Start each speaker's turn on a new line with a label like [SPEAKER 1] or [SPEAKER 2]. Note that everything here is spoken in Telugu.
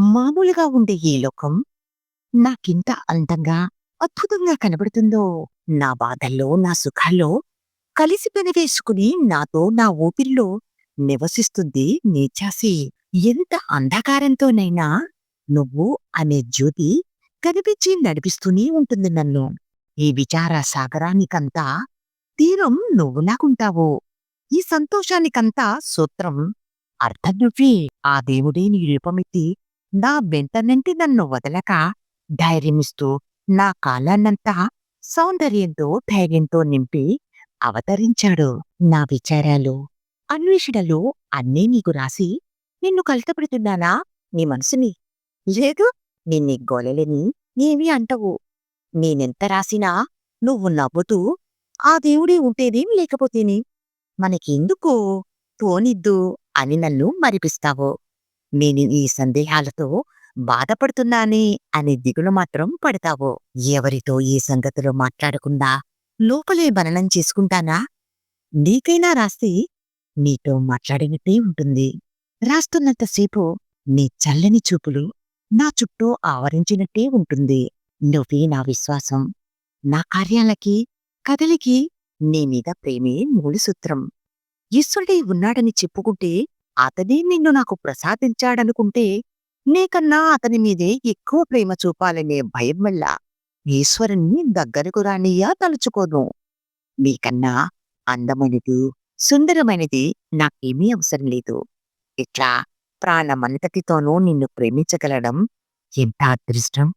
[SPEAKER 1] మామూలుగా ఉండే ఈ లోకం నాకింత అందంగా, అద్భుతంగా కనబడుతుందో, నా బాధల్లో, నా సుఖాల్లో కలిసి పెనవేసుకుని నాతో నా ఊపిరిలో నివసిస్తుంది నీచాసి ఎంత అంధకారంతోనైనా నువ్వు అనే జ్యోతి కనిపించి నడిపిస్తూనే ఉంటుంది నన్ను. ఈ విచార సాగరానికంతా తీరం నువ్వు నాకుంటావు. ఈ సంతోషానికంతా సూత్రం అర్థం నువ్వే. ఆ దేవుడే నీ రూపమెత్తి నా వెంటనంటి నన్ను వదలక ధైర్యమిస్తూ నా కాలాన్నంతా సౌందర్యంతో, ధైర్యంతో నింపి అవతరించాడు. నా విచారాలు, అన్వేషణలు అన్నీ నీకు రాసి నిన్ను కలతపెడుతున్నానా నీ మనసుని? లేదు నిన్ని గోలెలని ఏమీ అంటవు. నేనెంత రాసినా నువ్వు నవ్వుతూ ఆ దేవుడే ఉంటేనేం లేకపోతేనే మనకెందుకు పోనిద్దు అని నన్ను మరిపిస్తావు. నేను ఈ సందేహాలతో బాధపడుతున్నానే అనే దిగులు మాత్రం పడతావు. ఎవరితో ఈ సంగతులు మాట్లాడకుండా లోపలే మననం చేసుకుంటానా? నీకైనా రాస్తే నీతో మాట్లాడినట్టే ఉంటుంది. రాస్తున్నంతసేపు నీ చల్లని చూపులు నా చుట్టూ ఆవరించినట్టే ఉంటుంది. నువ్వే నా విశ్వాసం. నా కార్యాలకి, కథలకి నీ మీద ప్రేమే మూలసూత్రం. ఈశ్వరుడే ఉన్నాడని చెప్పుకుంటే అతనే నిన్ను నాకు ప్రసాదించాడనుకుంటే నీకన్నా అతని మీదే ఎక్కువ ప్రేమ చూపాలనే భయం వల్ల ఈశ్వరుణ్ణి దగ్గరకు రానియా తలుచుకోను. నీకన్నా అందమైనది, సుందరమైనది నాకేమీ అవసరం లేదు. ఇట్లా ప్రాణమంతటితోనూ నిన్ను ప్రేమించగలడం ఎంత అదృష్టం.